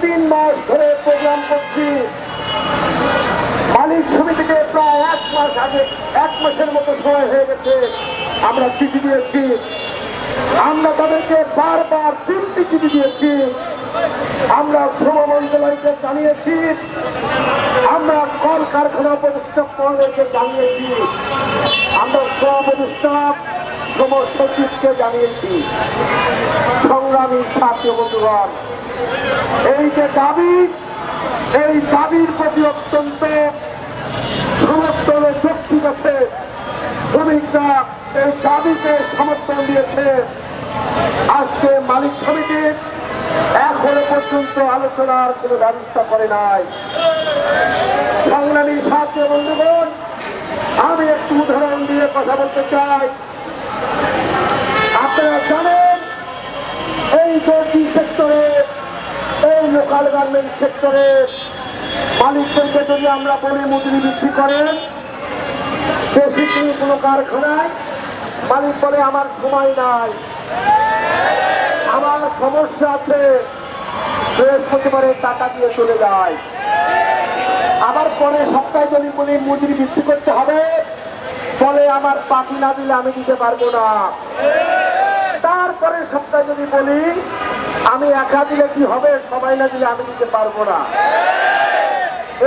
তিন মাস ধরে প্রোগ্রাম করছি। মালিক সমিতিকে প্রায় এক মাস আগে, এক মাসের মতো সময় হয়ে গেছে, আমরা চিঠি দিয়েছি। আমরা তাদেরকে বারবার তিনটি চিঠি দিয়েছি। আমরা শ্রম মন্ত্রণালয়কে জানিয়েছি। আমরা কল কারখানা প্রতিষ্ঠা মহোদয়কে জানিয়েছি। আমরা শ্রম প্রতিষ্ঠাপ শ্রম সচিবকে জানিয়েছি। সংগ্রামী ছাত্র বন্ধুগণ এই যে দাবি, এই দাবির প্রতি অত্যন্ত সমর্থন যৌক্তিক আছে। শ্রমিকরা এই দাবিকে সমর্থন দিয়েছে। আজকে মালিক সমিতির এখনও পর্যন্ত আলোচনার কোনো ব্যবস্থা করে নাই। সংগ্রামী ছাত্র বন্ধুগণ, আমি একটু উদাহরণ দিয়ে কথা বলতে চাই আপনারা জানেন এই জটি সেক্টরে এই লোকাল গার্মেন্ট সেক্টরে মালিকদেরকে যদি আমরা বলি মজুরি বৃদ্ধি করেন বেশি কোনো কারখানায় মালিক বলে আমার সময় নাই। আমার সমস্যা আছে, বৃহস্পতিবারে টাকা দিয়ে চলে যায়। আবার পরে সপ্তাহে যদি বলি মজুরি বৃদ্ধি করতে হবে বলে আমার পাখি না দিলে আমি দিতে পারব না। তারপরে সপ্তাহে যদি বলি আমি একা দিলে কি হবে? সবাই না দিলে আমি দিতে পারব না।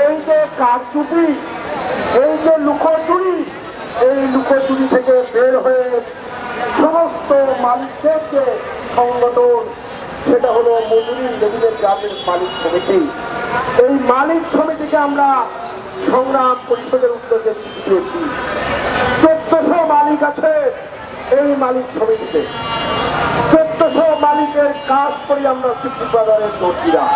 এই যে কারচুপি, এই যে লুকোচুরি, এই লুকোচুরি থেকে বের হয়ে সমস্ত মালিকদের যে সংগঠন সেটা হলো মজুরি লেভেলের গ্রামের মালিক সমিতি। এই মালিক সমিতিকে আমরা সংগ্রাম পরিষদের উদ্যোগে চিঠি দিয়েছি। চোদ্দশো মালিক আছে এই মালিক সমিতিতে। কাজ করি আমরা স্বীকৃতি নোট দিলাম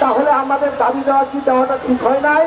তাহলে আমাদের দাবি দেওয়া কি দেওয়াটা ঠিক হয় নাই?